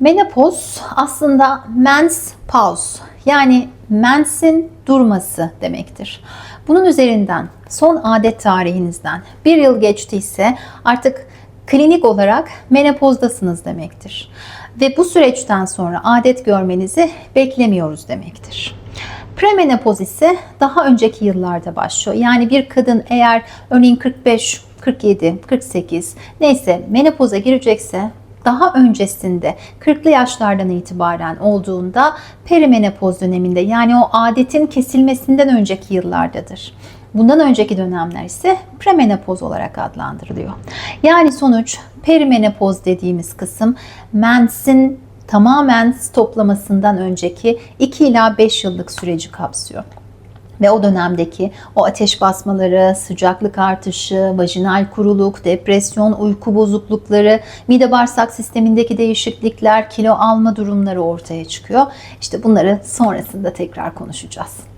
Menopoz aslında mens pause yani mensin durması demektir. Bunun üzerinden son adet tarihinizden bir yıl geçtiyse artık klinik olarak menopozdasınız demektir. Ve bu süreçten sonra adet görmenizi beklemiyoruz demektir. Premenopoz ise daha önceki yıllarda başlıyor. Yani bir kadın eğer örneğin 45, 47, 48 neyse menopoza girecekse daha öncesinde 40'lı yaşlardan itibaren olduğunda perimenopoz döneminde yani o adetin kesilmesinden önceki yıllardadır. Bundan önceki dönemler ise premenopoz olarak adlandırılıyor. Yani sonuç perimenopoz dediğimiz kısım mensin tamamen stoplamasından önceki 2 ila 5 yıllık süreci kapsıyor ve o dönemdeki o ateş basmaları, sıcaklık artışı, vajinal kuruluk, depresyon, uyku bozuklukları, mide bağırsak sistemindeki değişiklikler, kilo alma durumları ortaya çıkıyor. İşte bunları sonrasında tekrar konuşacağız.